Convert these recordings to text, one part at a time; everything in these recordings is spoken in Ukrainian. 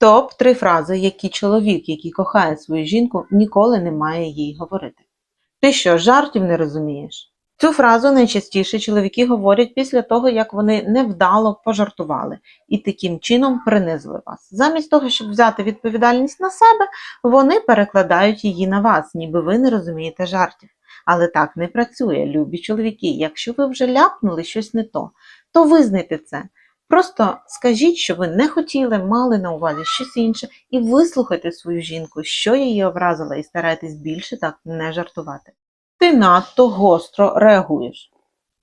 Топ три фрази, які чоловік, який кохає свою жінку, ніколи не має їй говорити. Ти що, жартів не розумієш? Цю фразу найчастіше чоловіки говорять після того, як вони невдало пожартували і таким чином принизили вас. Замість того, щоб взяти відповідальність на себе, вони перекладають її на вас, ніби ви не розумієте жартів. Але так не працює, любі чоловіки. Якщо ви вже ляпнули щось не то, то визнайте це. Просто скажіть, що ви не хотіли, мали на увазі щось інше, і вислухайте свою жінку, що її образила, і старайтесь більше так не жартувати. Ти надто гостро реагуєш.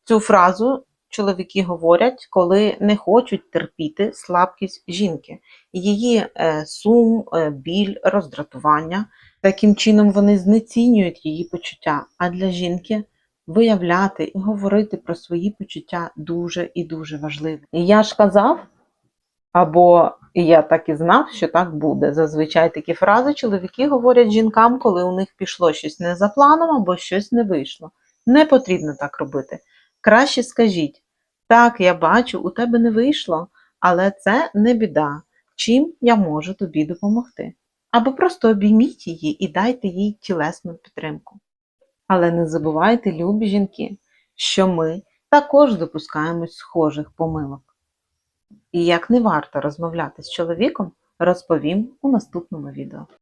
Цю фразу чоловіки говорять, коли не хочуть терпіти слабкість жінки, її е, сум, е, біль, роздратування. Таким чином вони знецінюють її почуття. А для жінки виявляти і говорити про свої почуття дуже і дуже важливо. І я ж казав, або я так і знав, що так буде. Зазвичай такі фрази чоловіки говорять жінкам, коли у них пішло щось не за планом або щось не вийшло. Не потрібно так робити. Краще скажіть: так, я бачу, у тебе не вийшло, але це не біда. Чим я можу тобі допомогти? Або просто обійміть її і дайте їй тілесну підтримку. Але не забувайте, любі жінки, що ми також допускаємось схожих помилок. І як не варто розмовляти з чоловіком, розповім у наступному відео.